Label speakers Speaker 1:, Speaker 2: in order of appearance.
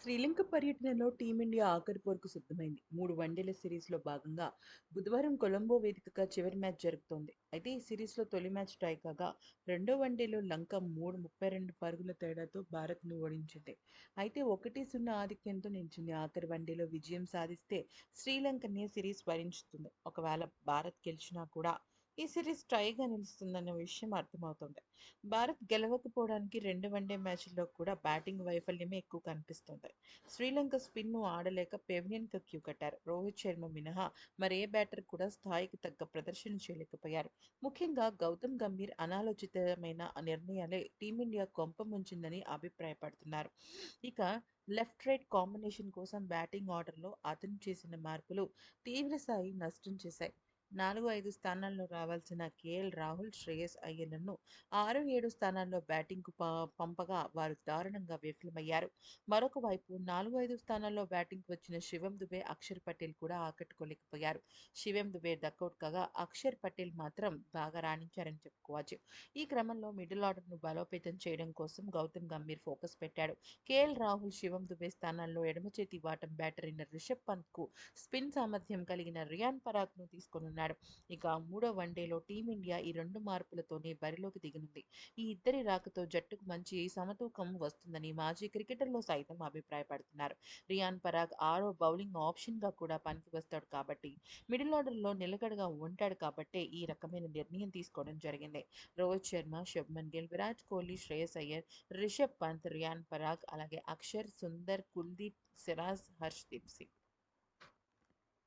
Speaker 1: శ్రీలంక పర్యటనలో టీమిండియా ఆఖరి పోరుకు సిద్ధమైంది. మూడు వన్డేల సిరీస్లో భాగంగా బుధవారం కొలంబో వేదికగా చివరి మ్యాచ్ జరుగుతోంది. అయితే ఈ సిరీస్లో తొలి మ్యాచ్ టై కాగా రెండో వన్డేలో లంక మూడు ముప్పై రెండు పరుగుల తేడాతో భారత్ను ఓడించింది. అయితే ఒకటి సున్నా ఆధిక్యంతో నిలిచింది. ఆఖరి వన్డేలో విజయం సాధిస్తే శ్రీలంకనే సిరీస్ భరించుతుంది. ఒకవేళ భారత్ గెలిచినా కూడా ఈ సిరీస్ టైగా నిలుస్తుందన్న విషయం అర్థమవుతుంది. భారత్ గెలవకపోవడానికి రెండు వన్డే మ్యాచ్ల్లో కూడా బ్యాటింగ్ వైఫల్యమే ఎక్కువ కనిపిస్తుంది. శ్రీలంక స్పిన్ను ఆడలేక పెవినియన్కు క్యూ కట్టారు. రోహిత్ శర్మ మినహా మరే బ్యాటర్ కూడా స్థాయికి తగ్గ ప్రదర్శన చేయలేకపోయారు. ముఖ్యంగా గౌతమ్ గంభీర్ అనాలోచితమైన నిర్ణయాలే టీమిండియా కొంప ముంచిందని అభిప్రాయపడుతున్నారు. ఇక లెఫ్ట్ రైట్ కాంబినేషన్ కోసం బ్యాటింగ్ ఆర్డర్లో అతను చేసిన మార్పులు తీవ్రస్థాయి నష్టం చేశాయి. నాలుగు ఐదు స్థానాల్లో రావాల్సిన కేఎల్ రాహుల్ శ్రేయస్ అయ్యర్లను ఆరు ఏడు స్థానాల్లో బ్యాటింగ్కు పంపగా వారు దారుణంగా విఫలమయ్యారు. మరొక వైపు నాలుగు ఐదు స్థానాల్లో బ్యాటింగ్కు వచ్చిన శివం దుబే అక్షర్ పటేల్ కూడా ఆకట్టుకోలేకపోయారు. శివం దుబే డకౌట్ కాగా అక్షర్ పటేల్ మాత్రం బాగా రాణించారని చెప్పుకోవచ్చు. ఈ క్రమంలో మిడిల్ ఆర్డర్ను బలోపేతం చేయడం కోసం గౌతమ్ గంభీర్ ఫోకస్ పెట్టాడు. కేఎల్ రాహుల్ శివం దుబే స్థానాల్లో ఎడమ చేతి వాటం బ్యాటర్ రిషబ్ పంత్కు స్పిన్ సామర్థ్యం కలిగిన రియాన్ పరాగ్ను తీసుకున్నారు ఇక మూడో వన్డేలో టీమిండియా ఈ రెండు మార్పులతోనే బరిలోకి దిగనుంది. ఈ ఇద్దరి రాకతో జట్టుకు మంచి సమతూకం వస్తుందని మాజీ క్రికెటర్లు సైతం అభిప్రాయపడుతున్నారు. రియాన్ పరాగ్ ఆరో బౌలింగ్ ఆప్షన్గా కూడా పనికి వస్తాడు కాబట్టి మిడిల్ ఆర్డర్లో నిలకడగా ఉంటాడు కాబట్టే ఈ రకమైన నిర్ణయం తీసుకోవడం జరిగింది. రోహిత్ శర్మ శుభ్మన్ గిల్ విరాట్ కోహ్లీ శ్రేయస్ అయ్యర్ రిషబ్ పంత్ రియాన్ పరాగ్ అలాగే అక్షర్ సుందర్ కుల్దీప్ సిరాజ్ హర్ష్దీప్ సింగ్.